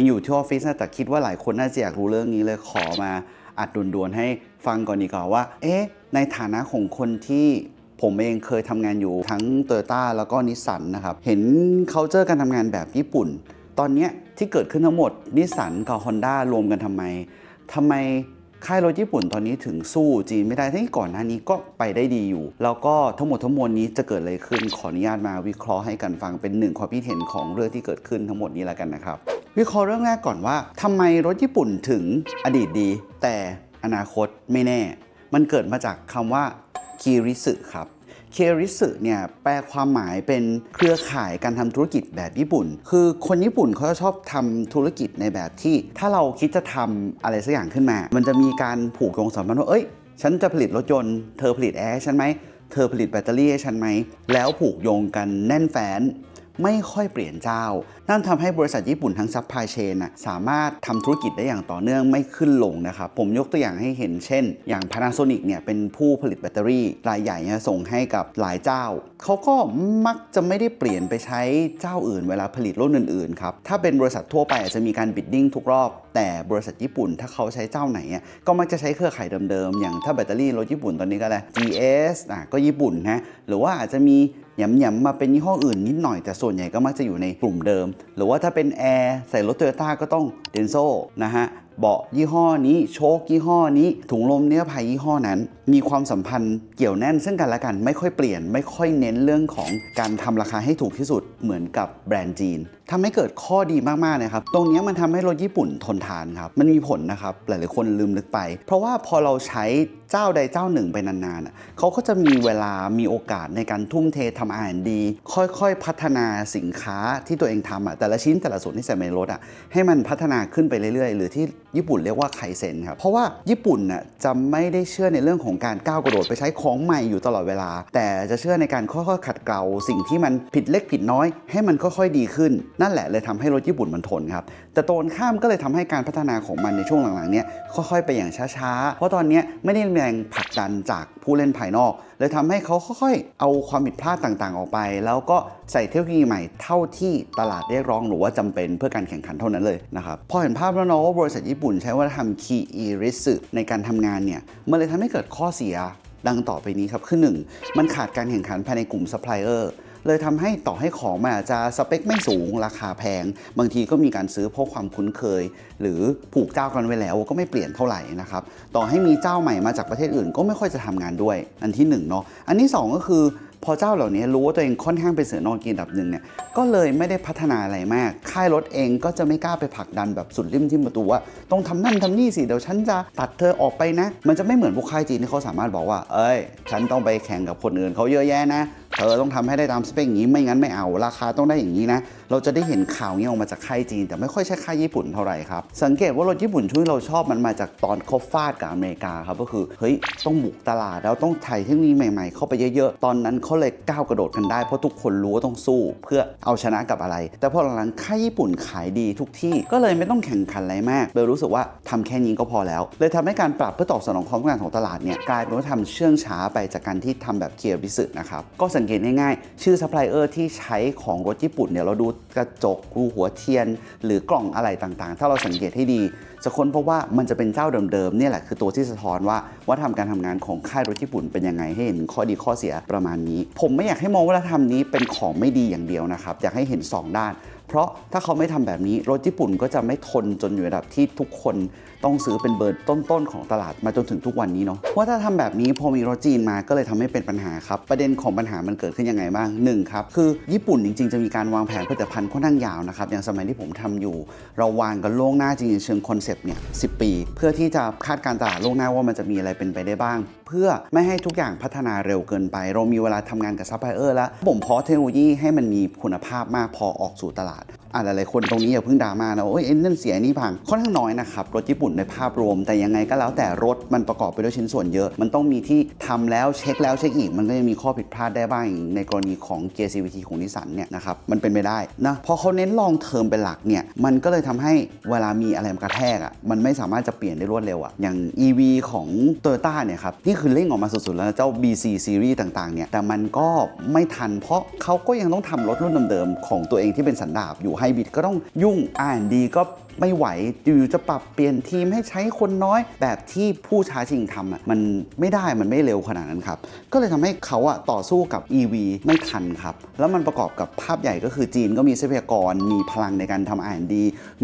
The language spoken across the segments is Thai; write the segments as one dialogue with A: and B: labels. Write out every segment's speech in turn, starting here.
A: ยังอยู่ที่ออฟฟิศนะแต่คิดว่าหลายคนน่าจะอยากรู้เรื่องนี้เลยขอมาอัดด่วนๆให้ฟังก่อนดีกว่าว่า เอ๊ะ ในฐานะของคนที่ผมเองเคยทำงานอยู่ทั้ง t o y ต้าแล้วก็นิสสันนะครับ เห็น c u เจอการทำงานแบบญี่ปุ่น ตอนนี้ที่เกิดขึ้นทั้งหมดนิสสันกับ Honda รวมกันทำไมทำไม ค่ายรถญี่ปุ่นตอนนี้ถึงสู้จีนไม่ได้ทั้งที่ก่อนหน้านี้ก็ไปได้ดีอยู่ แล้วก็ทั้งหมดทั้งมวลนี้จะเกิดอะไรขึ้นขออนุญาตมาวิเคราะห์ให้กันฟังเป็นหนึ่งความคิดเห็นของเรื่องที่เกิดขึ้นทั้งหมดนี้แล้วกันนะครับ วิเคราะห์เรื่องแรกก่อนว่าทำไมรถญี่ปุ่นถึงอดีตดี แต่อนาคตไม่แน่ มันเกิดมาจากคำว่าคีริสึครับ เคริสึเนี่ยแปลความหมายเป็นเครือข่ายการทำธุรกิจแบบญี่ปุ่น คือคนญี่ปุ่นเขาจะชอบทำธุรกิจในแบบที่ ถ้าเราคิดจะทำอะไรสักอย่างขึ้นมา มันจะมีการผูกโยงสัมพันธ์ว่าเอ้ย ฉันจะผลิตรถยนต์ เธอผลิตแอร์ฉันไหมเธอผลิตแบตเตอรี่ให้ฉันไหม แล้วผูกโยงกันแน่นแฟ้น ไม่ค่อยเปลี่ยนเจ้า นั่นทำให้บริษัทญี่ปุ่นทั้งซัพพลายเชนนะสามารถทำธุรกิจได้อย่างต่อเนื่องไม่ขึ้นลงนะครับ ผมยกตัวอย่างให้เห็นเช่น อย่าง Panasonic เนี่ยเป็นผู้ผลิตแบตเตอรี่รายใหญ่ส่งให้กับหลายเจ้า เขาก็มักจะไม่ได้เปลี่ยนไปใช้เจ้าอื่นเวลาผลิตรุ่นอื่นๆครับ ถ้าเป็นบริษัททั่วไปอาจจะมีการบิดดิ้งทุกรอบ แต่บริษัทญี่ปุ่นถ้าเขาใช้เจ้าไหนก็มักจะใช้เครือข่ายเดิมๆ อย่างถ้าแบตเตอรี่รถญี่ปุ่นตอนนี้ก็อะไร GS อะก็ญี่ปุ่นนะ หรือว่าอาจจะมีหยำๆมาเป็นยี่ห้ออื่นนิดหน่อยแต่ส่วนใหญ่ก็มักจะอยู่ในกลุ่มเดิม หรือว่าถ้าเป็นแอร์ใส่รถโตโยต้าก็ต้องเดนโซนะฮะเบาะยี่ห้อนี้โชคยี่ห้อนี้ ถุงลมเนื้อภัยยี่ห้อนั้น มีความสัมพันธ์เกี่ยวแน่นซึ่งกันและกันไม่ค่อยเปลี่ยน ไม่ค่อยเน้นเรื่องของการทำราคาให้ถูกที่สุดเหมือนกับแบรนด์จีน ทำให้เกิดข้อดีมากๆนะครับ ตรงนี้มันทำให้รถญี่ปุ่นทนทานครับ มันมีผลนะครับ หลายๆคนลืมนึกไป เพราะว่าพอเราใช้เจ้าใดเจ้าหนึ่งไปนานๆเขาก็จะมีเวลา มีโอกาสในการทุ่มเททำอาหารดีค่อยๆ พัฒนาสินค้าที่ตัวเองทำอะ แต่ละชิ้นแต่ละส่วนที่ใส่ในรถอะ ให้มันพัฒนาขึ้นไปเรื่อยๆ หรือที่ญี่ปุ่นเรียกว่าไคเซนครับ เพราะว่าญี่ปุ่นน่ะจะไม่ได้เชื่อในเรื่องของการก้าวกระโดดไปใช้ของใหม่อยู่ตลอดเวลา แต่จะเชื่อในการค่อยๆ ขัดเกลาสิ่งที่มันผิดเล็กผิดน้อย ให้มันค่อยๆ ดีขึ้นนั่นแหละเลยทำให้รถญี่ปุ่นมันทนครับ แต่ตรงข้ามก็เลยทำให้การพัฒนาของมันในช่วงหลังๆเนี้ยค่อยๆไปอย่างช้าๆ เพราะตอนนี้ไม่ได้แรงผลักดันจากผู้เล่นภายนอก เลยทำให้เขาค่อยๆ เอาความผิดพลาดต่างๆ ออกไป แล้วก็ใส่เทคโนโลยีใหม่เท่าที่ตลาดเรียกร้องหรือว่าจำเป็นเพื่อการแข่งขันเท่านั้นเลยนะครับ พอเห็นภาพแล้วเนาะว่าบริษัทญี่ปุ่นใช้วัฒนธรรมคีอีริสึในการทำงานเนี่ยมันเลยทำให้เกิดข้อเสียดังต่อไปนี้ครับคือ 1 มันขาดการแข่งขันภายในกลุ่มซัพพลายเออร์ เลยทำให้ต่อให้ของมันอาจจะสเปคไม่สูงราคาแพง บางทีก็มีการซื้อเพราะความคุ้นเคย หรือผูกเจ้ากันไว้แล้วก็ไม่เปลี่ยนเท่าไหร่นะครับต่อให้มีเจ้าใหม่มาจากประเทศอื่น ก็ไม่ค่อยจะทำงานด้วย อันที่หนึ่งเนาะอันที่สองก็คือพอเจ้าเหล่านี้รู้ว่าตัวเองค่อนข้างเป็นเสือนอนกินดับหนึ่งเนี่ย ก็เลยไม่ได้พัฒนาอะไรมาก ค่ายรถเองก็จะไม่กล้าไปผลักดันแบบสุดริมที่ประตูว่าต้องทำนั่นทำนี่สิ เดี๋ยวฉันจะตัดเธอออกไปนะ มันจะไม่เหมือนพวกค่ายจีนที่เขาสามารถบอกว่า เอ้ย ฉันต้องไปแข่งกับคนอื่นเขาเยอะแยะนะเธอต้องทำให้ได้ตามสเปคอย่างนี้ไม่งั้นไม่เอาราคาต้องได้อย่างนี้นะ เราจะได้เห็นข่าวนี้ออกมาจากค่ายจีน แต่ไม่ค่อยใช่ค่ายญี่ปุ่นเท่าไหร่ครับ สังเกตว่ารถญี่ปุ่นช่วงที่เราชอบมันมาจากตอนเขาฟาดกับอเมริกาครับก็คือเฮ้ยต้องบุกตลาดแล้วต้องไถ่เทคโนโลยีใหม่ๆ เข้าไปเยอะๆ ตอนนั้นเขาเลยก้าวกระโดดกันได้เพราะทุกคนรู้ว่าต้องสู้เพื่อเอาชนะกับอะไร แต่พอหลังๆค่ายญี่ปุ่นขายดีทุกที่ก็เลยไม่ต้องแข่งขันอะไรมากเลยรู้สึกว่าทำแค่นี้ก็พอแล้ว เลยทำให้การปรับเพื่อตอบสนองความต้องการของตลาดเนี่ยกลายเป็นว่าทำเชื่องช้าไปจากการที่ทำแบบเคียร์บิสึนะครับก็สัังเกตง่ายๆ ชื่อซัพพลายเออร์ที่ใช้ของรถญี่ปุ่นเนี่ยเราดูกระจกดูหัวเทียน หรือกล่องอะไรต่างๆ ถ้าเราสังเกตให้ดี จะค้นพราะว่ามันจะเป็นเจ้าเดิมๆเนี่ยแหละคือตัวที่สะท้อนว่าวัฒนธรรมการทำงานของค่ายรถญี่ปุ่นเป็นยังไงให้เห็นข้อดีข้อเสียประมาณนี้ ผมไม่อยากให้มองวัฒนธรรมนี้เป็นของไม่ดีอย่างเดียวนะครับอยากให้เห็น 2 ด้าน เพราะถ้าเขาไม่ทำแบบนี้รถญี่ปุ่นก็จะไม่ทนจนอยู่ระดับที่ทุกคน ต้องซื้อเป็นเบอร์ต้นๆของตลาดมาจนถึงทุกวันนี้เนาะว่าถ้าทำแบบนี้พอมีรถจีนมาก็เลยทำให้เป็นปัญหาครับ ประเด็นของปัญหามันเกิดขึ้นยังไงบ้างหนึ่งครับคือญี่ปุ่นจริงๆ จะมีการวางแผนผลิตภัณฑ์ค่อนข้างยาวนะครับอย่างสมัยที่ผมทำอยู่ เราวางกันล่วงหน้าจริงๆเชิงคอนเซปต์เนี่ยสิปี เพื่อที่จะคาดการณ์ตลาดล่วงหน้าว่ามันจะมีอะไรเป็นไปได้บ้าง เพื่อไม่ให้ทุกอย่างพัฒนาเร็วเกินไป เรามีเวลาทำงานกับซัพพลายเออร์แล้วผมเพาะเทคโนโลยีให้มันมีคุณภาพมากพอออกสู่ตลาด อะหลายๆคนตรงนี้อย่าเพิ่งดราม่านะโอ้ยเอ็นนั่นเสียนี่พังค่อนข้างน้อยนะครับรถญี่ปุ่นในภาพรวม แต่ยังไงก็แล้วแต่รถมันประกอบไปด้วยชิ้นส่วนเยอะ มันต้องมีที่ทำแล้วเช็คแล้วเช็คอีก มันก็จะมีข้อผิดพลาดได้บ้างอย่างในกรณีของเกียร์ CVT ของนิสสันเนี่ยนะครับมันเป็นไปได้นะพอเขาเน้นลองเทอมเป็นหลักเนี่ยมันก็เลยทำให้เวลามีอะไรมากระแทกอะมันไม่สามารถจะเปลี่ยนได้รวดเร็วอะอย่าง EV ของ Toyota เนี่ยครับนี่คือเร่งออกมาสุดๆแล้วเจ้า BC Series ต่างๆเนี่ยแต่มันก็ไม่ทันเพราะเขาก็ยังต้องทำรถรุ่นเดิมๆของตัวเองที่เป็นสันดาปอยู่ไฮบริดก็ต้องยุ่ง R&D ก็ไม่ไหวอยู่ๆจะปรับเปลี่ยนทีมให้ใช้คนน้อย แบบที่ผู้ช้าชิงทำอะมันไม่ได้มันไม่เร็วขนาดนั้นครับ ก็เลยทำให้เขาอะต่อสู้กับ EV ไม่ทันครับ แล้วมันประกอบกับภาพใหญ่ก็คือจีนก็มีทรัพยากรมีพลังในการทำ R&D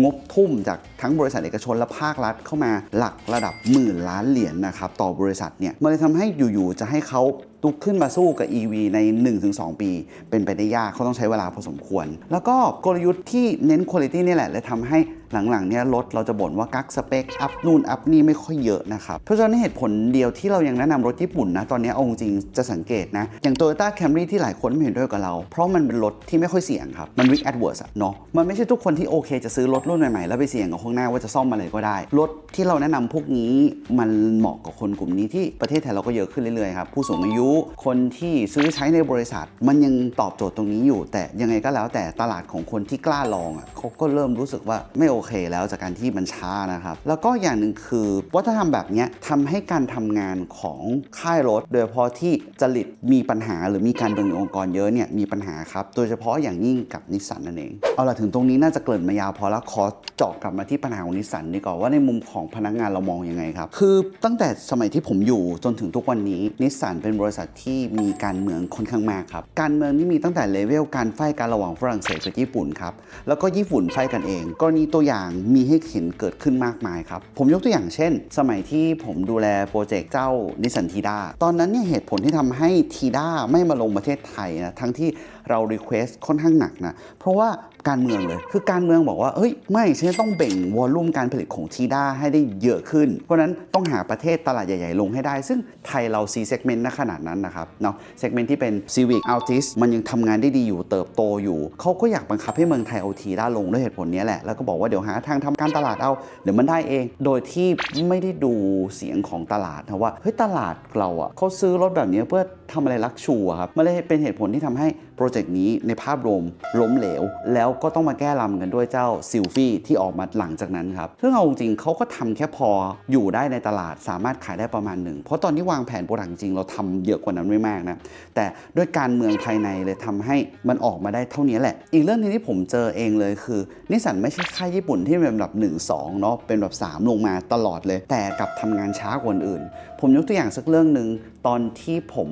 A: งบทุ่มจากทั้งบริษัทเอกชนและภาครัฐเข้ามาหลักระดับหมื่นล้านเหรียญนะครับต่อบริษัทเนี่ยมันเลยทำให้อยู่ๆจะให้เขาลุกขึ้นมาสู้กับ EV ใน 1-2 ปี เป็นไปได้ยากเขาต้องใช้เวลาพอสมควร แล้วก็กลยุทธ์ที่เน้นคุณภาพนี่แหละเลยทำให้หลังๆเนี่ยรถเราจะบ่นว่ากักสเปค อัพนู่นอัพนี่ไม่ค่อยเยอะนะครับ เพราะฉะนั้นเหตุผลเดียวที่เรายังแนะนำรถญี่ปุ่นนะ ตอนนี้เอาจริงจะสังเกตนะ อย่าง Toyota Camry ที่หลายคนไม่เห็นด้วยกับเรา เพราะมันเป็นรถที่ไม่ค่อยเสี่ยงครับ มัน risk adverse อะเนาะมันไม่ใช่ทุกคนที่โอเค จะซื้อรถรุ่นใหม่ๆ แล้วไปเสี่ยงกับข้างหน้าว่าจะซ่อมอะไรก็ได้ รถที่เราแนะนำพวกนี้มันเหมาะกับคนกลุ่มนี้ที่ประเทศไทยเราก็เยอะขึ้นเรื่อยๆครับผู้สูงอายุคนที่ซื้อใช้ในบริษัท มันยังตอบโจทย์ตรงนี้อยู่ แต่ยังไงก็แล้วแต่ตลาดของคนที่กล้าลองอะเขาก็เริ่มรู้สึกว่าไม่โอเคแล้วจากการที่มันช้านะครับ แล้วก็อย่างหนึ่งคือวัฒนธรรมแบบนี้ทำให้การทำงานของค่ายรถ โดยเฉพาะที่จริตมีปัญหาหรือมีการเมืององค์กรเยอะเนี่ยมีปัญหาครับ โดยเฉพาะอย่างยิ่งกับนิสสันนั่นเอง เอาล่ะถึงตรงนี้น่าจะเกินมายาวพอแล้วขอเจาะกลับมาที่ปัญหาของนิสสันดีกว่าว่าในมุมของพนักงานเรามองยังไงครับ คือตั้งแต่สมัยที่ผมอยู่จนถึงทุกวันนี้นิสสันเป็นบริษัทที่มีการเมืองค่อนข้างมากครับ การเมืองนี่มีตั้งแต่เลเวลการไฟกันระหว่างฝรั่งเศสกับญี่ปุ่นครับ แล้วก็ญี่ปุ่นไฟกันเอง กรณีตัวอย่างมีให้เห็นเกิดขึ้นมากมายครับ ผมยกตัวอย่างเช่น สมัยที่ผมดูแลโปรเจกต์เจ้านิสันทีดาตอนนั้นเนี่ยเหตุผลที่ทำให้ทีดาไม่มาลงประเทศไทยนะทั้งที่ เรารีเควสค่อนข้างหนักนะ เพราะว่าการเมืองเลย คือการเมืองบอกว่าเอ้ย ไม่ ฉันต้องเบ่งวอลลุ่มการผลิตของทีด้าให้ได้เยอะขึ้น เพราะนั้นต้องหาประเทศตลาดใหญ่ ๆ ลงให้ได้ ซึ่งไทยเรา C segment ณขนาดนั้นนะครับเนาะ segment ที่เป็น Civic Altis มันยังทำงานได้ดีอยู่เติบโตอยู่ เขาก็อยากบังคับให้เมืองไทยเอาทีด้าลงด้วยเหตุผลนี้แหละ แล้วก็บอกว่าเดี๋ยวหาทางทำการตลาดเอา เดี๋ยวมันได้เอง โดยที่ไม่ได้ดูเสียงของตลาดนะว่า เฮ้ย ตลาดเราอะ่ะเขาซื้อรถแบบนี้เพื่อทำอะไรลักชูอะครับ มันเลยเป็นเหตุผลที่ทำให้โปรเจกต์นี้ในภาพรวมล้มเหลว แล้วก็ต้องมาแก้ลำกันด้วยเจ้าซิลฟี่ที่ออกมาหลังจากนั้นครับซึ่งเอาจริงเขาก็ทำแค่พออยู่ได้ในตลาดสามารถขายได้ประมาณหนึ่ง เพราะตอนที่วางแผนโปรดักต์จริงเราทำเยอะกว่านั้นไม่มากนะ แต่ด้วยการเมืองภายในเลยทำให้มันออกมาได้เท่านี้แหละ อีกเรื่องนึงที่ผมเจอเองเลยคือนิสสันไม่ใช่ค่ายญี่ปุ่นที่เป็นแบบ1 2เนาะเป็นแบบ3ลงมาตลอดเลย แต่กับทำงานช้ากว่าอื่นผมยกตัวอย่างสักเรื่องหนึ่งตอนที่ผม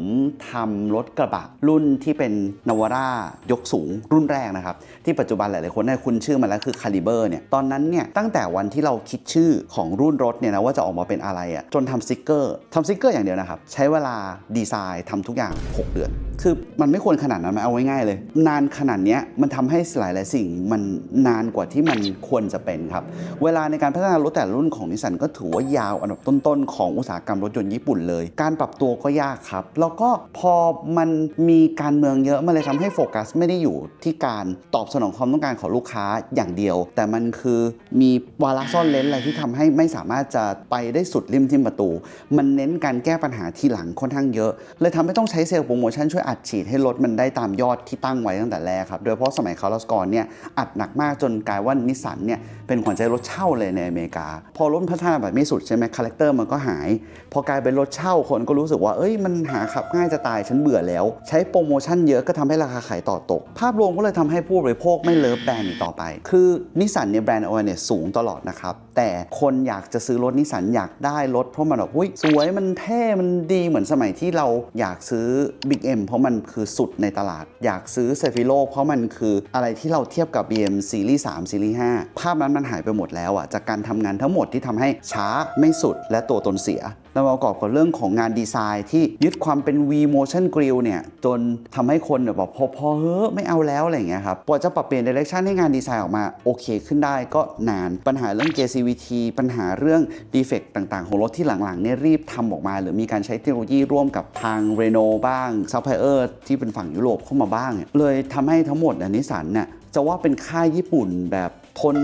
A: ทำรถกระบะรุ่นที่เป็นนวาร่ายกสูงรุ่นแรกนะครับ ที่ปัจจุบันหลายๆคนได้คุ้นชื่อมาแล้วคือคาลิเบอร์เนี่ยตอนนั้นเนี่ยตั้งแต่วันที่เราคิดชื่อของรุ่นรถเนี่ยนะว่าจะออกมาเป็นอะไรอะ่ะจนทำสติกเกอร์ทำสติกเกอร์อย่างเดียวนะครับ ใช้เวลาดีไซน์ทำทุกอย่าง 6 เดือน คือมันไม่ควรขนาดนั้นมาเอาไว้ง่ายเลย นานขนาดนี้มันทำให้หลายหลายๆสิ่งมันนานกว่าที่มันควรจะเป็นครับเวลาในการพัฒนารถแต่รุ่นของนิสสันก็ถือว่ายาวอันดับต้นๆของอุตสาหกรรมรถยนต์ญี่ปุ่นเลย การปรับตัวก็ยากครับ แล้วก็พอมันมีการเมืองเยอะมันเลยทำให้โฟกัสไม่ได้อยู่ที่การตอบสนองความต้องการของลูกค้าอย่างเดียว แต่มันคือมีวาระซ่อนเลนอะไรที่ทำให้ไม่สามารถจะไปได้สุดริมทิมประตู มันเน้นการแก้ปัญหาทีหลังค่อนข้างเยอะ เลยทำให้ต้องใช้เซลล์โปรโมชั่นช่วยอัดฉีดให้รถมันได้ตามยอดที่ตั้งไว้ตั้งแต่แรกครับ โดยเฉพาะสมัยคาร์ลสกอนเนี่ยอัดหนักมากจนกลายว่านิสสันเนี่ยเป็นขวัญใจรถเช่าเลยในอเมริกา พอรถพัฒนาแบบไม่สุดใช่ไหมคาแรคเตอร์มันก็หาย พอกลายเป็นรถเช่าคนก็รู้สึกว่าเอ้ยมันหาขับง่ายจะตายฉันเบื่อแล้ว ใช้โปรโมชั่นเยอะก็ทำให้ราคาขายต่อตก ภาพรวมก็เลยทำให้ผู้บริโภคไม่เลิฟแบรนด์อีกต่อไป คือนิสสันเนี่ยแบรนด์ awareness สูงตลอดนะครับแต่คนอยากจะซื้อรถนิสสันอยากได้รถเพราะมันแบบอุ้ยสวยมันเท่มันดีเหมือนสมัยที่เราอยากซื้อ Big M เพราะมันคือสุดในตลาด อยากซื้อเซฟิโลเพราะมันคืออะไรที่เราเทียบกับ BM ซีรีส์3ซีรีส์5ภาพนั้นมันหายไปหมดแล้วอะจากการทำงานทั้งหมดที่ทำให้ช้าไม่สุดและตัวตนเสียแล้วประกอบกับเรื่องของงานดีไซน์ที่ยึดความเป็น V motion grill เนี่ย จนทำให้คนเนี่ยบอกพอพอเฮ้อไม่เอาแล้วอะไรอย่างเงี้ยครับกว่าจะปรับเปลี่ยน direction ให้งานดีไซน์ออกมา โอเคขึ้นได้ก็นานปัญหาเรื่อง JCVT ปัญหาเรื่อง defect ต่างๆ ของรถที่หลังๆเนี่ยรีบทำออกมา หรือมีการใช้เทคโนโลยีร่วมกับทาง Renault บ้าง Supplier ที่เป็นฝั่งยุโรปเข้ามาบ้าง เลยทำให้ทั้งหมดนิสันเนี่ยจะว่าเป็นค่ายญี่ปุ่นแบบ ทน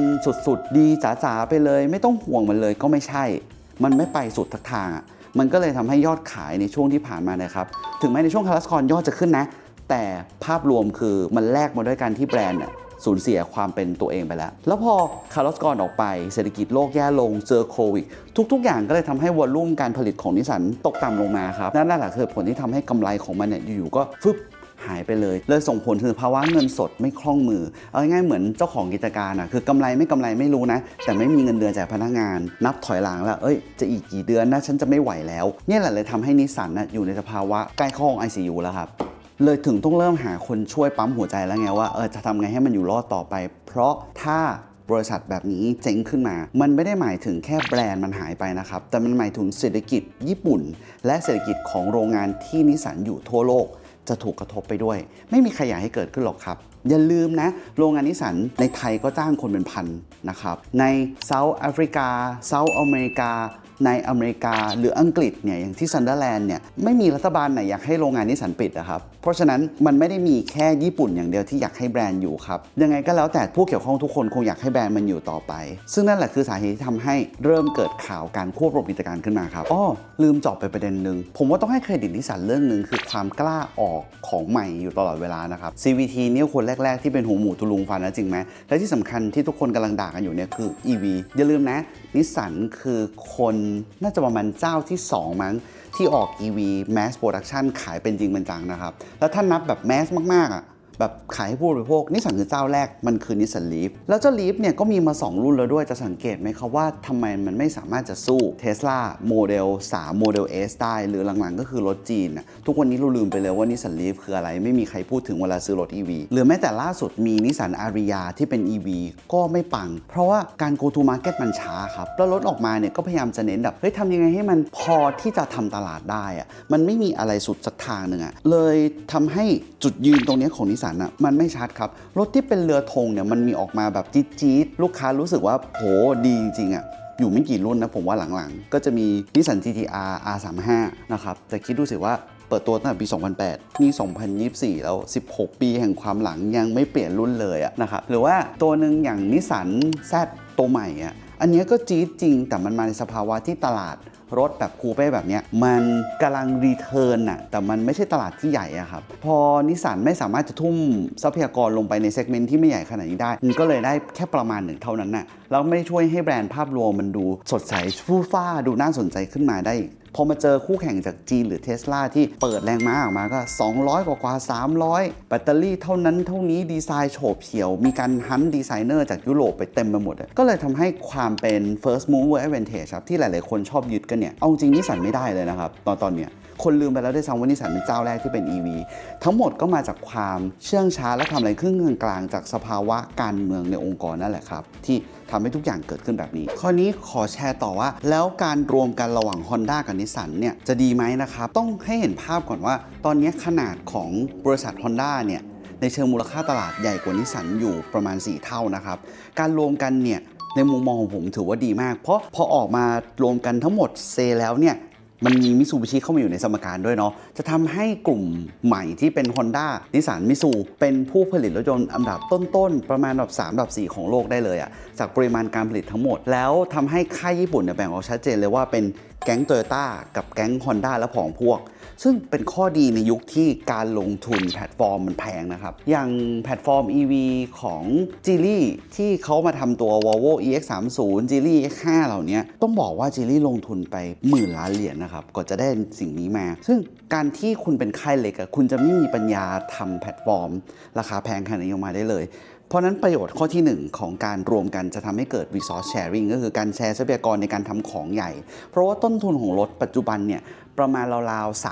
A: สุดๆ ดีจ๋าๆไปเลย ไม่ต้องห่วงมันเลยก็ไม่ใช่ มันไม่ไปสุดทักทางมันก็เลยทำให้ยอดขายในช่วงที่ผ่านมานะครับ ถึงแม้ในช่วงคาร์ลสคอนยอดจะขึ้นนะ แต่ภาพรวมคือมันแลกมาด้วยการที่แบรนด์สูญเสียความเป็นตัวเองไปแล้ว แล้วพอคาร์ลสกอนออกไป เศรษฐกิจโลกแย่ลง เจอโควิด ทุก ๆ อย่างก็เลยทำให้วอลลุ่มการผลิตของนิสสันตกต่ำลงมาครับ นั่นแหละคือผลที่ทำให้กำไรของมันเนี่ยอยู่ๆก็ฟึบ หายไปเลยเลยส่งผลถึงภาวะเงินสดไม่คล่องมือ เอาง่ายๆเหมือนเจ้าของกิจการอะคือกำไรไม่กำไรไม่รู้นะ แต่ไม่มีเงินเดือนจากพนักงาน นับถอยหลังแล้วเอ้ยจะอีกกี่เดือนนะฉันจะไม่ไหวแล้วเนี่ยแหละเลยทำให้นิสสันนะอยู่ในสภาวะใกล้เข้าห้อง ICU แล้วครับเลยถึงต้องเริ่มหาคนช่วยปั๊มหัวใจแล้วไงว่าเออจะทำไงให้มันอยู่รอดต่อไป เพราะถ้าบริษัทแบบนี้เจ๊งขึ้นมา มันไม่ได้หมายถึงแค่แบรนด์มันหายไปนะครับ แต่มันหมายถึงเศรษฐกิจญี่ปุ่น และเศรษฐกิจของโรงงานที่นิสสันอยู่ทั่วโลก จะถูกกระทบไปด้วย ไม่มีใครอยากให้เกิดขึ้นหรอกครับ อย่าลืมนะ โรงงานนิสสันในไทยก็จ้างคนเป็นพันนะครับ ในเซาท์แอฟริกาเซาท์อเมริกา ในอเมริกาหรืออังกฤษเนี่ยอย่างที่ซันเดอร์แลนด์เนี่ยไม่มีรัฐบาลไหนอยากให้โรงงานนิสสันปิดนะครับเพราะฉะนั้นมันไม่ได้มีแค่ญี่ปุ่นอย่างเดียวที่อยากให้แบรนด์อยู่ครับยังไงก็แล้วแต่ผู้เกี่ยวข้องทุกคนคงอยากให้แบรนด์มันอยู่ต่อไป ซึ่งนั่นแหละคือสาเหตุที่ทำให้เริ่มเกิดข่าวการควบรวมกิจการขึ้นมาครับอ้อลืมจอบไปประเด็นหนึ่งผมว่าต้องให้เครดิตนิสสันเรื่องหนึ่งคือความกล้าออกของใหม่อยู่ตลอดเวลานะครับ CVT เนี่ยคนแรก ๆ ที่เป็นหัวหมูทุลุงฟันนะจริงไหมและที่สำคัญที่ทุกคนกำลังด่ากันอยู่เนี่ยคือ EV อย่าลืมนะนิสสันคือคนน่าจะประมาณเจ้าที่ 2 มั้ง ที่ออก EV mass production ขายเป็นจริงเป็นจังนะครับ แล้วถ้านับแบบ mass มากๆอะ แบบขายให้ผู้บริโภคนิสสันคือเจ้าแรกมันคือนิสสันลีฟแล้วเจ้าลีฟเนี่ยก็มีมา 2 รุ่นแล้วด้วยจะสังเกตไหมครับว่าทำไมมันไม่สามารถจะสู้เท s l a โมเดล3โมเดล S ได้ หรือหลังๆก็คือรถจีนนะทุกวันนี้เราลืมไปเลยว่านิสสันลีฟคืออะไรไม่มีใครพูดถึงเวลาซื้อรถ EV หรือแม้แต่ล่าสุดมีนิสสันอาริยาที่เป็น EV ก็ไม่ปัง เพราะว่าการ go to market มันช้าครับแล้วรถออกมาเนี่ยก็พยายามจะเน้นแบบเฮ้ยทำยังไงให้มันพอที่จะทำตลาดได้อะมันไม่มีอะไรสุดสักทางหนึ่งอะเลยทำให้จุดยืนตรงนี้ของนิสสันอะมันไม่ชัดครับ รถที่เป็นเรือธงเนี่ยมันมีออกมาแบบจี๊ดๆลูกค้ารู้สึกว่าโหดีจริงๆอะอยู่ไม่กี่รุ่นนะผมว่าหลังๆ ก็จะมีนิสสัน GTR R35 นะครับ แต่คิดดูสิว่าเปิดตัวตั้งแต่ปี 2008 นี่ 2024 แล้ว 16 ปีแห่งความหลังยังไม่เปลี่ยนรุ่นเลยอะนะครับ หรือว่าตัวหนึ่งอย่างนิสสันแซตัวใหม่อะอันนี้ก็จี๊ดจริงแต่มันมาในสภาวะที่ตลาด รถแบบคูเป้แบบนี้มันกำลังรีเทิร์นน่ะแต่มันไม่ใช่ตลาดที่ใหญ่อะครับ พอนิสสันไม่สามารถจะทุ่มทรัพยากรลงไปในเซกเมนต์ที่ไม่ใหญ่ขนาดนี้ได้มันก็เลยได้แค่ประมาณหนึ่งเท่านั้นน่ะแล้วไม่ช่วยให้แบรนด์ภาพรวมมันดูสดใสฟู่ฟ้าดูน่าสนใจขึ้นมาได้พอมาเจอคู่แข่งจากจีนหรือเทสลาที่เปิดแรงม้าออกมาก็ 200 กว่ากว่า 300 แบตเตอรี่เท่านั้นเท่านี้ดีไซน์โฉบเฉี่ยว มีการฮันดีไซเนอร์จากยุโรปไปเต็มไปหมด ก็เลยทำให้ความเป็น first mover advantage ครับที่หลาย ๆ คนชอบยึดกันเนี่ย เอาจริงนิสสันไม่ได้เลยนะครับ ตอนตอนเนี้ยคนลืมไปแล้วด้วยซ้ำว่านิสสันเป็นเจ้าแรกที่เป็น EV ทั้งหมดก็มาจากความเชื่องช้าและทำอะไรครึ่งกลางจากสภาวะการเมืองในองค์กรนั่นแหละครับ ที่ทำให้ทุกอย่างเกิดขึ้นแบบนี้ ข้อนี้ขอแชร์ต่อว่า แล้วการรวมกันระหว่าง Honda กับนิสสันเนี่ยจะดีไหมนะครับ ต้องให้เห็นภาพก่อนว่า ตอนนี้ขนาดของบริษัท Honda เนี่ยในเชิงมูลค่าตลาดใหญ่กว่านิสสันอยู่ประมาณ 4 เท่านะครับ การรวมกันเนี่ย ในมุมมองของผมถือว่าดีมาก เพราะพอออกมารวมกันทั้งหมดเซแล้วเนี่ยมันมีมิ t ูบิชิเข้ามาอยู่ในสมการด้วยเนาะ จะทำให้กลุ่มใหม่ที่เป็น Honda นิสสันมิซูเป็นผู้ผลิตรถยนต์อันดับต้นๆ ประมาณแบบ3 อันดับ 4 ของโลกได้เลยอะจากปริมาณการผลิตทั้งหมด แล้วทำให้ค่ายญี่ปุ่นเนี่ยแบ่งออกชัดเจนเลยว่าเป็นแก๊งโตโยต้ากับแก๊ง Honda และผองพวก ซึ่งเป็นข้อดีในยุคที่การลงทุนแพลตฟอร์มมันแพงนะครับ อย่างแพลตฟอร์ม EV ของ g i l y ที่เขามาทำตัว Volvo EX30 g i l y X5 เหล่านี้ต้องบอกว่า g i l y ลงทุนไปหมื่นล้านเหรียญนะครับก่อนจะได้สิ่งนี้มา ซึ่งการที่คุณเป็นค่ายเล็กอะคุณจะไม่มีปัญญาทำแพลตฟอร์ม ราคาแพงขนาดนี้ออกมาได้เลย เพราะนั้นประโยชน์ข้อที่ 1 ของการรวมกันจะทำให้เกิด resource sharing ก็คือการแชร์ทรัพยากรในการทำของใหญ่ เพราะว่าต้นทุนของรถปัจจุบันเนี่ยประมาณราวๆ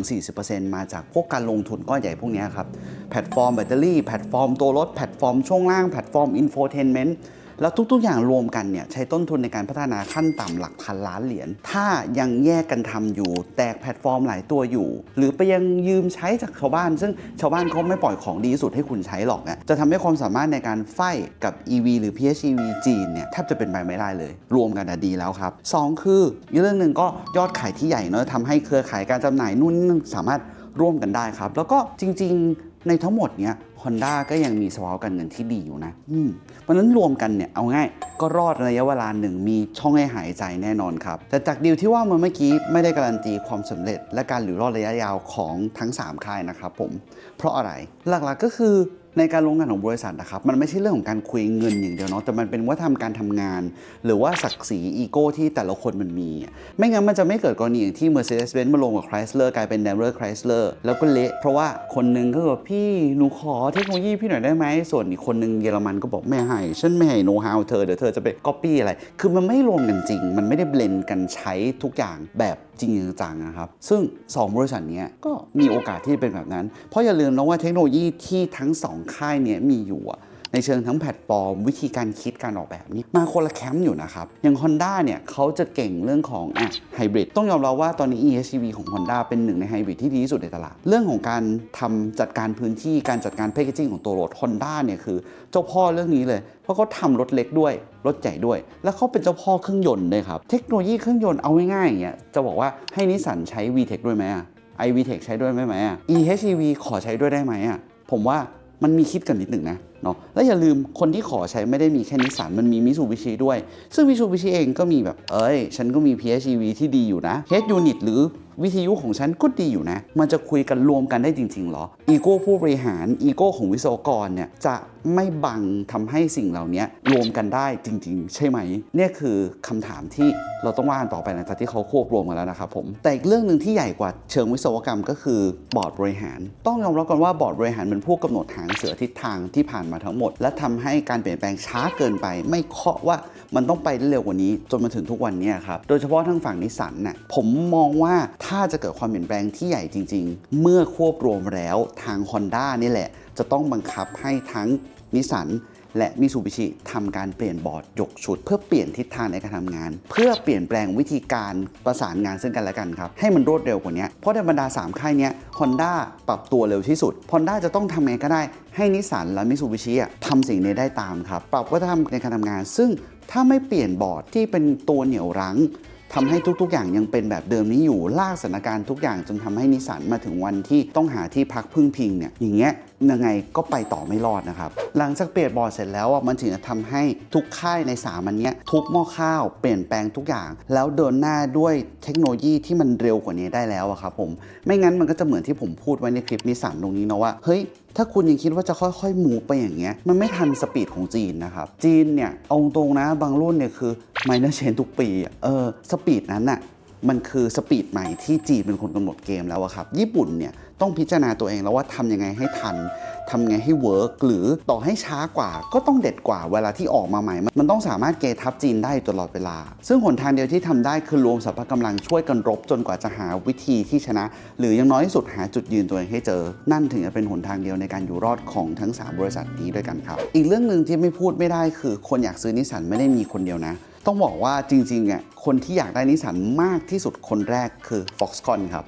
A: 30-40%มาจากพวกการลงทุนก้อนใหญ่พวกนี้ครับ แพลตฟอร์มแบตเตอรี่ แพลตฟอร์มตัวรถ แพลตฟอร์มช่วงล่าง แพลตฟอร์มอินโฟเทนเมนต์ แล้วทุกๆ อย่างรวมกันเนี่ยใช้ต้นทุนในการพัฒนาขั้นต่ำหลักพันล้านเหรียญถ้ายังแยกกันทำอยู่ แตกแพลตฟอร์มหลายตัวอยู่ หรือไปยังยืมใช้จากชาวบ้าน ซึ่งชาวบ้านเขาไม่ปล่อยของดีที่สุดให้คุณใช้หรอกอะจะทำให้ความสามารถในการไฟกับ EV หรือ PHEV จีนเนี่ยแทบจะเป็นไปไม่ได้เลย รวมกันอะดีแล้วครับสองคืออีกเรื่องหนึ่งก็ยอดขายที่ใหญ่เนอะทำให้เครือข่ายการจำหน่ายนู่นนี่นั่นสามารถร่วมกันได้ครับ แล้วก็จริง ๆ ในทั้งหมดเนี้ย Honda ก็ยังมีสภาวะการเงินที่ดีอยู่นะอืมเพราะฉะนั้นรวมกันเนี่ยเอาง่ายก็รอดระยะเวลาหนึ่งมีช่องให้หายใจแน่นอนครับ แต่จากดีลที่ว่ามาเมื่อกี้ไม่ได้การันตีความสำเร็จ และการอยู่รอดระยะยาวของทั้ง 3ค่ายนะครับผมเพราะอะไรหลักๆก็คือ ในการลงงานของบริษัทนะครับมันไม่ใช่เรื่องของการคุยเงินอย่างเดียวเนาะแต่มันเป็นว่าทำการทำงาน หรือว่าศักดิ์ศรีอีโก้ที่แต่ละคนมันมี ไม่งั้นมันจะไม่เกิดกรณีอย่างที่ Mercedes-Benz มาลงกับ Chrysler กลายเป็น Daimler Chrysler แล้วก็เละเพราะว่าคนหนึงก็แบบพี่หนูขอเทคโนโลยีพี่หน่อยได้ไหมส่วนอีกคนหนึงเยอรมันก็บอกไม่ให้ฉันไม่ให้โน้ตฮาวเธอเดี๋ยวเธอจะไปก๊อปปี้อะไร คือมันไม่รวมกันจริง มันไม่ได้เบลนกันใช้ทุกอย่างแบบ จริงจังนะครับ ซึ่ง 2 บริษัทนี้ก็มีโอกาสที่จะเป็นแบบนั้น เพราะอย่าลืมนะว่าเทคโนโลยีที่ทั้งสองค่ายเนี้ยมีอยู่อะ ในเชิงทั้งแพลตฟอร์ม วิธีการคิดการออกแบบนี้มาคนละแคมป์อยู่นะครับ อย่าง Honda เนี่ยเขาจะเก่งเรื่องของอะไฮบริดต้องยอมรับว่าตอนนี้ EHEV ของ Honda เป็นหนึ่งในไฮบริดที่ดีที่สุดในตลาด เรื่องของการทำจัดการพื้นที่การจัดการแพคเกจิ้งของตัวรถ Honda เนี่ยคือเจ้าพ่อเรื่องนี้เลย เพราะเขาทำรถเล็กด้วยรถใหญ่ด้วย แล้วเขาเป็นเจ้าพ่อเครื่องยนต์ด้วยครับ เทคโนโลยีเครื่องยนต์เอาง่ายๆอย่างเงี้ยจะบอกว่าให้นิสสันใช้ VTEC ด้วยไหมอะ iVTEC ใช้ด้วยไหมไหมอะ EHEV ขอใช้ด้วยได้ไหมอะผมว่า มันมีคิดกันนิดหนึ่งนะเนาะแล้วอย่าลืมคนที่ขอใช้ไม่ได้มีแค่นิสสันมันมีมิสูบิชิด้วย ซึ่งมิสูบิชิเองก็มีแบบเอ้ย ฉันก็มี PHEV ที่ดีอยู่นะ Head Unit หรือวิทยุของฉันก็ดีอยู่นะ มันจะคุยกันรวมกันได้จริงๆหรออีโก้ผู้บริหารอีโก้ของวิศวกรเนี่ยจะไม่บังทำให้สิ่งเหล่านี้รวมกันได้จริง ๆ ใช่ไหม เนี่ยคือคำถามที่เราต้องว่ากันต่อไปหลังจากที่เขาควบรวมกันแล้วนะครับผมแต่อีกเรื่องหนึ่งที่ใหญ่กว่าเชิงวิศวกรรมก็คือบอร์ดบริหาร ต้องยอมรับกันว่าบอร์ดบริหารเป็นผู้กำหนดหางเสือทิศทางที่ผ่านมาทั้งหมด และทำให้การเปลี่ยนแปลงช้าเกินไป ไม่เคาะว่ามันต้องไปได้เร็วกว่านี้ จนมาถึงทุกวันนี้ครับโดยเฉพาะทางฝั่งนิสสันน่ะผมมองว่าถ้าจะเกิดความเปลี่ยนแปลงที่ใหญ่จริง ๆ เมื่อควบรวมแล้วทาง Honda นี่แหละ จะต้องบังคับให้ทั้งนิสันและมิซูบิชิทำการเปลี่ยนบอร์ดยกชุด เพื่อเปลี่ยนทิศทางในการทำงาน เพื่อเปลี่ยนแปลงวิธีการประสานงานซึ่งกันและกันครับ ให้มันรวดเร็วกว่านี้ เพราะในบรรดา 3 ค่ายนี้ย Honda ปรับตัวเร็วที่สุด Honda จะต้องทำไงก็ได้ ให้นิสันและมิซูบิชิทำสิ่งนี้ได้ตามครับ ปรับวัฒนธรรมในการทำงาน ซึ่งถ้าไม่เปลี่ยนบอร์ดที่เป็นตัวเหนี่ยวรั้งทำให้ทุกๆ อย่างยังเป็นแบบเดิมนี้อยู่ลากสถานการณ์ทุกอย่างจนทำให้นิสสันมาถึงวันที่ต้องหาที่พักพึ่งพิงเนี่ยอย่างเงี้ย ยังไงก็ไปต่อไม่รอดนะครับ หลังจากเปลี่ยนบอร์ดเสร็จแล้วอะมันถึงจะทำให้ทุกค่ายในสามอันเนี้ยทุบหม้อข้าวเปลี่ยนแปลงทุกอย่าง แล้วเดินหน้าด้วยเทคโนโลยีที่มันเร็วกว่านี้ได้แล้วอะครับผมไม่งั้นมันก็จะเหมือนที่ผมพูดไว้ในคลิปนิสสันตรงนี้นะว่าเฮ้ยถ้าคุณยังคิดว่าจะค่อยๆมูไปอย่างเงี้ยมันไม่ทันสปีดของจีนนะครับ จีนเนี่ยเอาตรงนะบางรุ่นเนี่ยคือไมเนอร์เชนทุกปีเออสปีดนั้นน่ะมันคือสปีดใหม่ที่จีนเป็นคนกำหนดเกมแล้วอะครับ ญี่ปุ่นเนี่ย ต้องพิจารณาตัวเองแล้วว่าทำยังไงให้ทันทำยังไงให้เวิร์กหรือต่อให้ช้ากว่าก็ต้องเด็ดกว่าเวลาที่ออกมาใหม่ มันต้องสามารถเกทับจีนได้ตลอดเวลา ซึ่งหนทางเดียวที่ทำได้คือรวมสรรพกำลังช่วยกันรบจนกว่าจะหาวิธีที่ชนะ หรืออยังน้อยที่สุดหาจุดยืนตัวเองให้เจอ นั่นถึงจะเป็นหนทางเดียวในการอยู่รอดของทั้ง 3 บริษัทนี้ด้วยกันครับ อีกเรื่องหนึ่งที่ไม่พูดไม่ได้คือคนอยากซื้อนิสสันไม่ได้มีคนเดียวนะต้องบอกว่าจริงๆอะคนที่อยากได้นิสสันมากที่สุดคนแรกคือ Foxconn ครับ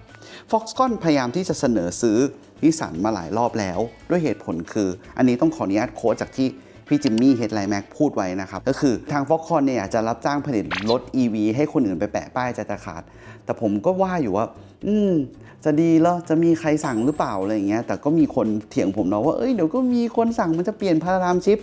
A: Foxconn พยายามที่จะเสนอซื้อนิสสันมาหลายรอบแล้ว ด้วยเหตุผลคือ อันนี้ต้องขออนุญาตโค้ดจากที่พี่จิมมี่เฮดไลน์แม็กพูดไว้นะครับ ก็คือทาง Foxconn เนี่ยจะรับจ้างผลิตรถ EV ให้คนอื่นไปแปะป้ายใจจะขาด แต่ผมก็ว่าอยู่ว่า อืม จะดีเหรอจะมีใครสั่งหรือเปล่าอะไรอย่างเงี้ยแต่ก็มีคนเถียงผมเนาะว่าเอ้ยเดี๋ยวก็มีคนสั่งมันจะเปลี่ยนพารามชิป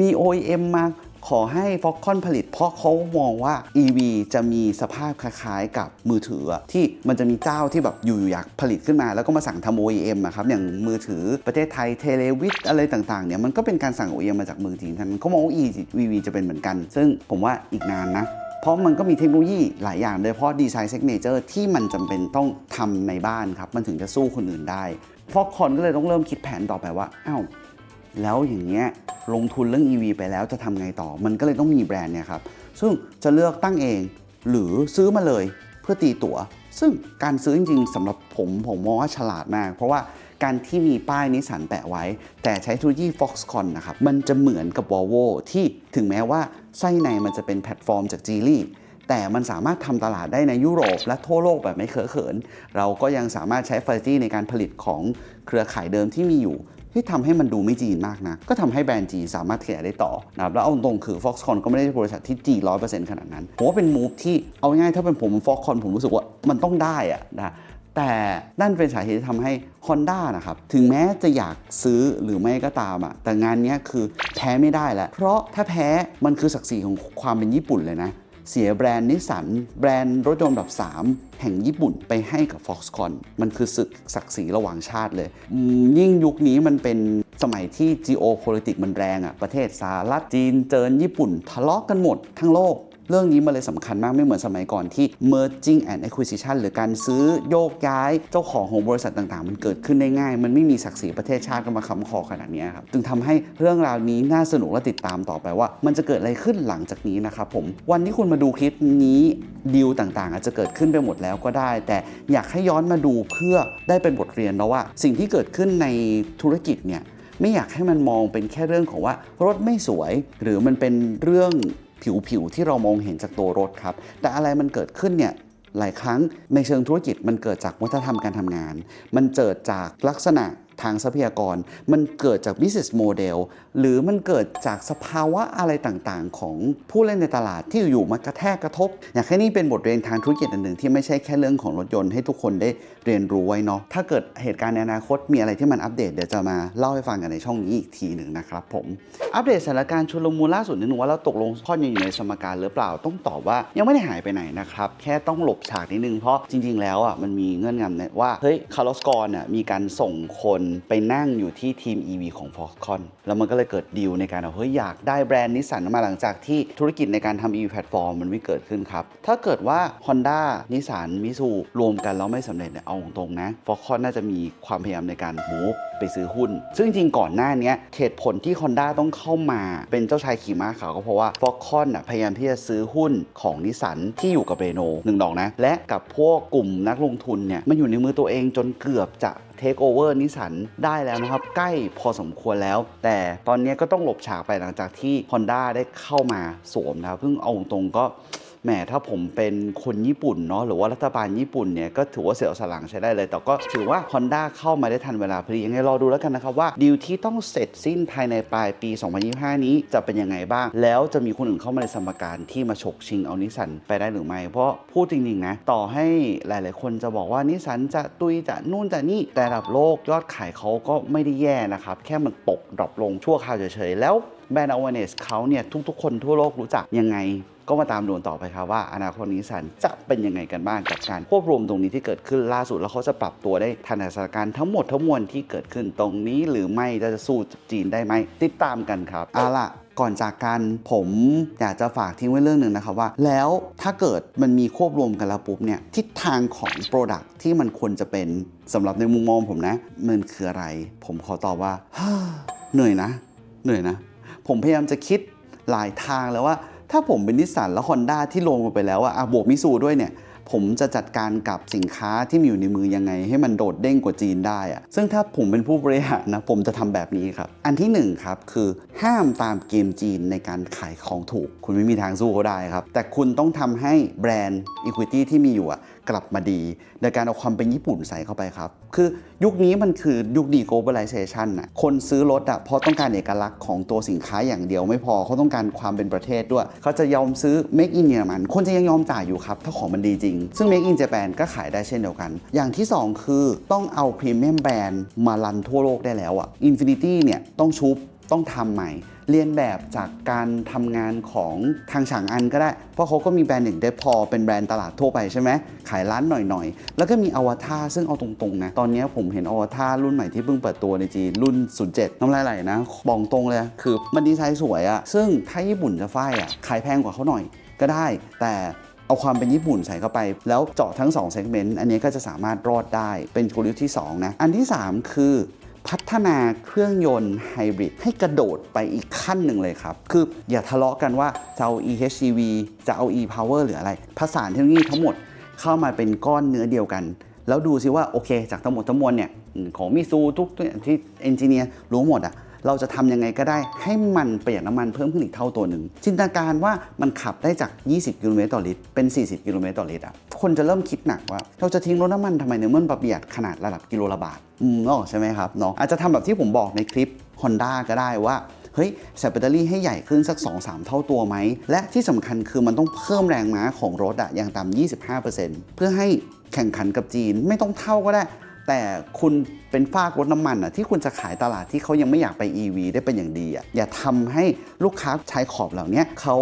A: มี OEM มา ขอให้ Foxconn ผลิต เพราะเขามองว่า EV จะมีสภาพคล้ายๆ กับมือถือ ที่มันจะมีเจ้าที่แบบอยู่อยากผลิตขึ้นมา แล้วก็มาสั่งทำ OEM อะครับ อย่างมือถือประเทศไทยเทเลวิทอะไรต่างๆเนี่ยมันก็เป็นการสั่ง OEM มาจากมืองจีนกันเขามองว่า EV จะเป็นเหมือนกัน ซึ่งผมว่าอีกนานนะเพราะมันก็มีเทคโนโลยีหลายอย่างโดยเฉพาะดีไซน์เซกเนเจอร์ที่มันจำเป็นต้องทำในบ้านครับ มันถึงจะสู้คนอื่นได้ฟอกคอนก็เลยต้องเริ่มคิดแผนต่อไปว่าอ้าว แล้วอย่างเงี้ยลงทุนเรื่อง EV ไปแล้วจะทำไงต่อ มันก็เลยต้องมีแบรนด์เนี่ยครับซึ่งจะเลือกตั้งเองหรือซื้อมาเลยเพื่อตีตั๋ว ซึ่งการซื้อจริงๆสำหรับผมผมมองว่าฉลาดมาก เพราะว่าการที่มีป้ายนิสสันแปะไว้ แต่ใช้เทคโนโลยี Foxconn นะครับ มันจะเหมือนกับ Volvo ที่ถึงแม้ว่าไส้ในมันจะเป็นแพลตฟอร์มจาก Geely แต่มันสามารถทำตลาดได้ในยุโรปและทั่วโลกแบบไม่เคอะเขิน เราก็ยังสามารถใช้ f a c i l i t y ในการผลิตของเครือข่ายเดิมที่มีอยู่ ที่ทำให้มันดูไม่จีนมากนะ ก็ทำให้แบรนด์จีนสามารถขยายได้ต่อนะครับแล้วเอาตรงคือ Foxconn ก็ไม่ได้บริษัทที่จีร้อยเปอร์เซ็นต์ขนาดนั้นผมว่าเป็นมูฟที่เอาง่ายถ้าเป็นผม Foxconn ผมรู้สึกว่ามันต้องได้อะนะแต่นั่นเป็นสาเหตุที่ทำให้ Honda นะครับ ถึงแม้จะอยากซื้อหรือไม่ก็ตามอะแต่งานนี้คือแพ้ไม่ได้แล้วเพราะถ้าแพ้มันคือศักดิ์ศรีของความเป็นญี่ปุ่นเลยนะ เสียแบรนด์นิสสันแบรนด์รถยนต์ดับ 3 แห่งญี่ปุ่นไปให้กับ Foxconn มันคือศึกศักดิ์ศรีระหว่างชาติเลย ยิ่งยุคนี้มันเป็นสมัยที่ geopolitics มันแรงอะประเทศสหรัฐจีนเจอญี่ปุ่น ทะเลาะกันหมดทั้งโลก เรื่องนี้มันเลยสำคัญมากไม่เหมือนสมัยก่อนที่ merging and acquisition หรือการซื้อโยกย้ายเจ้าของของบริษัทต่างๆ มันเกิดขึ้นได้ง่าย มันไม่มีศักดิ์ศรีประเทศชาติก็มาค้ำคอขนาดนี้ครับจึงทำให้เรื่องราวนี้น่าสนุกและติดตามต่อไปว่า มันจะเกิดอะไรขึ้นหลังจากนี้นะครับผมวันที่คุณมาดูคลิปนี้ดีลต่างๆ อาจจะเกิดขึ้นไปหมดแล้วก็ได้ แต่อยากให้ย้อนมาดูเพื่อได้เป็นบทเรียนแล้วว่า สิ่งที่เกิดขึ้นในธุรกิจเนี่ยไม่อยากให้มันมองเป็นแค่เรื่องของว่ารถไม่สวย หรือมันเป็นเรื่อง ผิวๆที่เรามองเห็นจากตัวรถครับ แต่อะไรมันเกิดขึ้นเนี่ยหลายครั้งในเชิงธุรกิจมันเกิดจากวัฒนธรรมการทำงาน มันเกิดจากลักษณะ ทางทรัพยากร มันเกิดจาก business model หรือมันเกิดจากสภาวะอะไรต่างๆ ของผู้เล่นในตลาดที่อยู่มากระแทกกระทบ อย่ากให้นี่เป็นบทเรียนทางธุรกิจอันหนึ่งที่ไม่ใช่แค่เรื่องของรถยนต์ให้ทุกคนได้เรียนรู้ไว้เนาะถ้าเกิดเหตุการณ์ในอนาคตมีอะไรที่มันอัปเดตเดี๋ยวจะมาเล่าให้ฟังกันในช่องนี้อีกทีหนึ่งนะครับผมอัปเดตสถานการณ์ชุลมุนล่าสุดนิดนึงว่าเราตกลงข้อยังอยู่ในสมการหรือเปล่าต้องตอบว่ายังไม่ได้หายไปไหนนะครับแค่ต้องหลบฉากนิดนึงเพราะจริง ๆ แล้วอะมันมีเงื่อนงำเนี่ยว่าเฮ้ยคาร์ลสกอนอะมีการส่งคนไปนั่งอยู่ที่ทีม EV ของ Foxconn แล้วมันก็เลยเกิดดีลในการเอาเฮ้ยอยากได้แบรนด์นิสสันมาหลังจากที่ธุรกิจในการทำ EV แพลตฟอร์มมันไม่เกิดขึ้นครับ ถ้าเกิดว่า Honda นิสสันมิซูรวมกันแล้วไม่สำเร็จเนี่ยเอาตรงๆนะ Foxconn น่าจะมีความพยายามในการ move ไปซื้อหุ้น ซึ่งจริงก่อนหน้านี้เหตุผลที่ Honda ต้องเข้ามาเป็นเจ้าชายขี่ม้าขาวก็เพราะว่า Foxconn น่ะพยายามที่จะซื้อหุ้นของนิสสันที่อยู่กับเรโนหนึ่งดอกนะและกับพวกกลุ่มนักลงทุนเนี่ยมันอยู่ในมือตัวเองจนเกือบจะเทคโอเวอร์นิสสันได้แล้วนะครับ ใกล้พอสมควรแล้ว แต่ตอนนี้ก็ต้องหลบฉากไปหลังจากที่ Honda ได้เข้ามาสวมนะครับเพิ่งเอาตรงก็ แหมถ้าผมเป็นคนญี่ปุ่นเนาะหรือว่ารัฐบาลญี่ปุ่นเนี่ยก็ถือว่าเสียวสลังใช้ได้เลย แต่ก็ถือว่า Honda เข้ามาได้ทันเวลาพอดียังไงรอดูแล้วกันนะครับว่าดีลที่ต้องเสร็จสิ้นภายในปลายปี 2025 นี้จะเป็นยังไงบ้าง แล้วจะมีคนอื่นเข้ามาในสมการที่มาฉกชิงเอานิสันไปได้หรือไม่ เพราะพูดจริงๆนะต่อให้หลาย ๆ คนจะบอกว่านิสสันจะตุยจะนู่นจะนี่แต่ระดับโลกยอดขายเขาก็ไม่ได้แย่นะครับแค่มันตกดรอปลงชั่วคราวเฉยๆแล้ว แบรนด์ awareness เขาเนี่ยทุกๆ คนทั่วโลกรู้จักยังไงก็มาตามดูต่อไปครับว่าอนาคตนิสสันจะเป็นยังไงกันบ้างกับการควบรวมตรงนี้ที่เกิดขึ้นล่าสุดแล้วเขาจะปรับตัวได้ทันสถานการณ์ทั้งหมดทั้งมวลที่เกิดขึ้นตรงนี้หรือไม่จะสู้จีนได้ไหมติดตามกันครับเอาล่ะก่อนจากกันผมอยากจะฝากทิ้งไว้เรื่องหนึ่งนะครับว่า แล้วถ้าเกิดมันมีควบรวมกันแล้วปุ๊บเนี่ยทิศทางของ Product ที่มันควรจะเป็นสำหรับในมุมมองผมนะมันคืออะไร ผมขอตอบว่าเหนื่อยนะ เหนื่อยนะ ผมพยายามจะคิดหลายทางแล้วว่า ถ้าผมเป็นนิสสันและฮอนด้าที่รวมกันไปแล้วอะอะบวกมิซูด้วยเนี่ยผมจะจัดการกับสินค้าที่มีอยู่ในมือยังไง ให้มันโดดเด้งกว่าจีนได้อะซึ่งถ้าผมเป็นผู้บริหารนะผมจะทำแบบนี้ครับ อันที่หนึ่งครับคือห้ามตามเกมจีนในการขายของถูก คุณไม่มีทางสู้เขาได้ครับ แต่คุณต้องทำให้แบรนด์ Equity ที่มีอยู่อะ กลับมาดี โดยการเอาความเป็นญี่ปุ่นใส่เข้าไปครับ คือยุคนี้มันคือยุคดี globalization น่ะคนซื้อรถอะเพราะต้องการเอกลักษณ์ของตัวสินค้าอย่างเดียวไม่พอเขาต้องการความเป็นประเทศด้วย เขาจะยอมซื้อ make in เยอรมันคนจะยังยอมจ่ายอยู่ครับ ถ้าของมันดีจริง ซึ่ง make in Japan ก็ขายได้เช่นเดียวกัน อย่างที่ 2 คือต้องเอา premium brand มารันทั่วโลกได้แล้วอะ Infinity เนี่ยต้องชุบต้องทำใหม่ เรียนแบบจากการทำงานของทางฉางอันก็ได้ เพราะเขาก็มีแบรนด์หนึ่งเดพอเป็นแบรนด์ตลาดทั่วไปใช่ไหมขายร้านหน่อยๆ แล้วก็มีอวตารซึ่งเอาตรงๆนะ ตอนนี้ผมเห็นอวตารรุ่นใหม่ที่เพิ่งเปิดตัวในจีนรุ่น 07 น้ำลายไหลนะบอกตรงเลย คือมันดีไซน์สวยอะซึ่งถ้าญี่ปุ่นจะฝ้ายอะขายแพงกว่าเขาหน่อยก็ได้ แต่เอาความเป็นญี่ปุ่นใส่เข้าไป แล้วเจาะทั้ง2 segment อันนี้ก็จะสามารถรอดได้เป็นกลยุทธ์ที่สองนะ อันที่สามคือ พัฒนาเครื่องยนต์ไฮบริดให้กระโดดไปอีกขั้นหนึ่งเลยครับ คืออย่าทะเลาะกันว่าจะเอา eHEV จะเอา e-power หรืออะไรผสานเทคโนโลยีทั้งหมดเข้ามาเป็นก้อนเนื้อเดียวกัน แล้วดูซิว่าโอเค จากทั้งหมดทั้งมวลเนี่ยของมิซูทุกตัวที่เอนจิเนียร์รู้หมดอะเราจะทำยังไงก็ได้ให้มันประหยัดน้ำมันเพิ่มขึ้นอีกเท่าตัวหนึ่งจินตนาการว่ามันขับได้จาก 20 กิโลเมตรต่อลิตรเป็น 40 กิโลเมตรต่อลิตรอะ คนจะเริ่มคิดหนักว่า เราจะทิ้งรถน้ำมันทำไมเนื้อมันประหยัดขนาดระดับกิโลละบาทอืมนอกใช่ไหมครับเนาะอาจจะทำแบบที่ผมบอกในคลิป Honda ก็ได้ว่าเฮ้ยใส่แบตเตอรี่ให้ใหญ่ขึ้นสัก 2-3 เท่าตัวไหม และที่สำคัญคือมันต้องเพิ่มแรงม้าของรถอะอย่างต่ำ25%เพื่อให้แข่งขันกับจีนไม่ต้องเท่าก็ได้ แต่คุณเป็นฝ้ากรถน้ำมันอะที่คุณจะขายตลาดที่เขายังไม่อยากไป EV ได้เป็นอย่างดีอะอย่าทำให้ลูกค้าใช้ขอบเหล่านี้เขา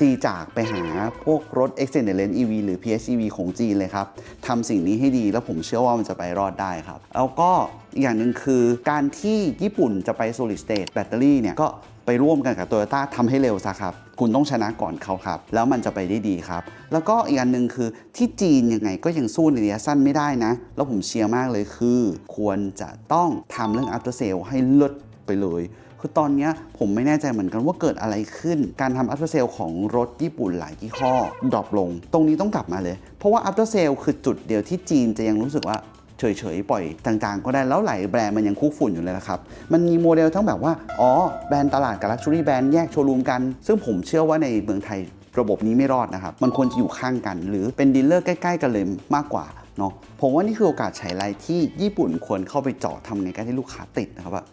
A: ตีจากไปหาพวกรถ Extended Range EV หรือ PHEV ของจีนเลยครับทำสิ่งนี้ให้ดีแล้วผมเชื่อว่ามันจะไปรอดได้ครับ แล้วก็อีกอย่างหนึ่งคือการที่ญี่ปุ่นจะไป solid state แบตเตอรี่เนี่ยก็ ไปร่วมกันกับ Toyota ทำให้เร็วซะครับ คุณต้องชนะก่อนเขาครับ แล้วมันจะไปได้ดีครับ แล้วก็อีกอันหนึ่งคือที่จีนยังไงก็ยังสู้ในระยะสั้นไม่ได้นะ แล้วผมเชียร์มากเลยคือ ควรจะต้องทำเรื่อง after sale ให้เลิศไปเลยคือตอนนี้ผมไม่แน่ใจเหมือนกันว่าเกิดอะไรขึ้น การทำ after sale ของรถญี่ปุ่นหลายยี่ห้อดรอปลง ตรงนี้ต้องกลับมาเลย เพราะว่า after sale คือจุดเดียวที่จีนจะยังรู้สึกว่า เฉยๆ ปล่อยต่างๆ ก็ได้แล้วหลายแบรนด์มันยังคุกฝุ่นอยู่เลยนะครับ มันมีโมเดลทั้งแบบว่า อ๋อ แบรนด์ตลาดกับ Luxury แบรนด์แยกโชว์รูมกัน ซึ่งผมเชื่อว่าในเมืองไทยระบบนี้ไม่รอดนะครับ มันควรจะอยู่ข้างกัน หรือเป็นดีลเลอร์ใกล้ๆ กันเลยมากกว่าเนาะ ผมว่านี่คือโอกาสฉายไลที่ญี่ปุ่นควรเข้าไปเจาะทำไงก็ให้ลูกค้าติดนะครับว่า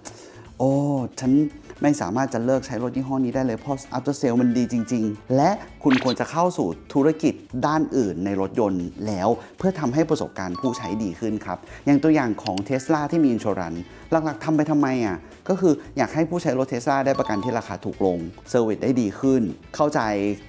A: โอ้ ฉัน ไม่สามารถจะเลิกใช้รถยี่ห้อนี้ได้เลยเพราะ after sale มันดีจริง ๆ และคุณควรจะเข้าสู่ธุรกิจด้านอื่นในรถยนต์แล้ว เพื่อทำให้ประสบการณ์ผู้ใช้ดีขึ้นครับ อย่างตัวอย่างของ Tesla ที่มีอินช r รันหลักๆทำไปทำไมอะก็คืออยากให้ผู้ใช้รถเทสลาได้ประกันที่ราคาถูกลงเซอร์วิสได้ดีขึ้น เข้าใจ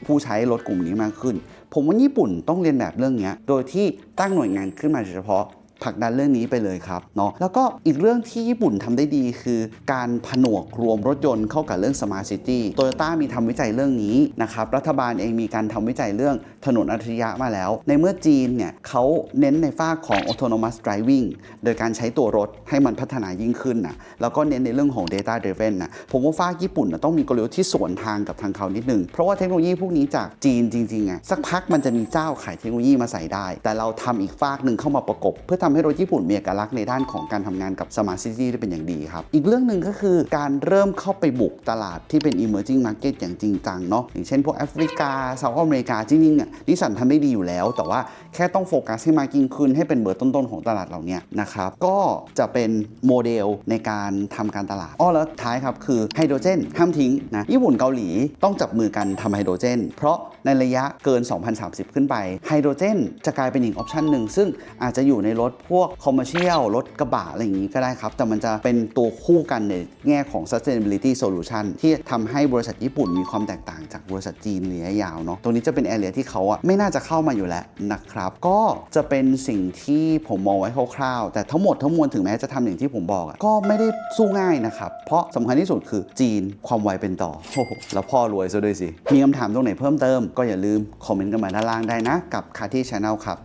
A: ผู้ใช้รถกลุ่มนี้มากขึ้น ผมว่าญี่ปุ่นต้องเรียนแบบเรื่องนี้โดยที่ตั้งหน่วยงานขึ้นมาโดยเฉพาะ ผลักดันเรื่องนี้ไปเลยครับเนาะแล้วก็อีกเรื่องที่ญี่ปุ่นทำได้ดีคือการผนวกรวมรถยนต์เข้ากับเรื่อง Smart City โตโยต้ามีทำวิจัยเรื่องนี้นะครับรัฐบาลเองมีการทำวิจัยเรื่องถนนอัจฉริยะมาแล้ว ในเมื่อจีนเนี่ยเขาเน้นในฝ้าของ autonomous driving โดยการใช้ตัวรถให้มันพัฒนายิ่งขึ้นนะแล้วก็เน้นในเรื่องของ data driven นะผมว่าฝ้าญี่ปุ่นนะต้องมีกลยุทธ์ที่สวนทางกับทางเขานิดนึงเพราะว่าเทคโนโลยีพวกนี้จากจีนจริงๆอะสักพักมันจะมีเจ้าขายเทคโนโลยีมาใส่ได้ แต่เราทำอีกฝากหนึ่งเข้ามาประกบเพื่อททำให้รถญี่ปุ่นมีเอกลักษณ์ในด้านของการทำงานกับ Smart City ได้เป็นอย่างดีครับ อีกเรื่องหนึ่งก็คือการเริ่มเข้าไปบุกตลาดที่เป็น emerging market อย่างจริงจังเนาะอย่างเช่นพวกแอฟริกาเซาท์อเมริกาจริงๆอะนิสสันทำได้ดีอยู่แล้ว แต่ว่าแค่ต้องโฟกัสให้มากยิ่งขึ้นให้เป็นเบอร์ต้นๆของตลาดเหล่านี้นะครับก็จะเป็นโมเดลในการทำการตลาดอ้อแล้วท้ายครับคือไฮโดรเจนห้ามทิ้งนะญี่ปุ่นเกาหลีต้องจับมือกันทำไฮโดรเจน เพราะ ในระยะเกิน 2030 ขึ้นไป ไฮโดรเจนจะกลายเป็นอีกออปชันหนึ่ง ซึ่งอาจจะอยู่ในรถพวกคอมเมอร์เชียลรถกระบะอะไรอย่างนี้ก็ได้ครับ แต่มันจะเป็นตัวคู่กันในแง่ของ sustainability solution ที่ทำให้บริษัทญี่ปุ่นมีความแตกต่างจากบริษัทจีนระยะยาวเนาะตรงนี้จะเป็นแอเรียที่เขาอะไม่น่าจะเข้ามาอยู่แล้วนะครับ ก็จะเป็นสิ่งที่ผมมองไว้คร่าวๆแต่ทั้งหมดทั้งมวลถึงแม้จะทำอย่างที่ผมบอกก็ไม่ได้สู้ง่ายนะครับ เพราะสำคัญที่สุดคือจีนความไวเป็นต่อแล้วพ่อรวยซะด้วยสิ มีคำถามตรงไหนเพิ่มเติมก็อย่าลืมคอมเมนต์กันมาด้านล่างได้นะ กับคาที่ชาแนลครับ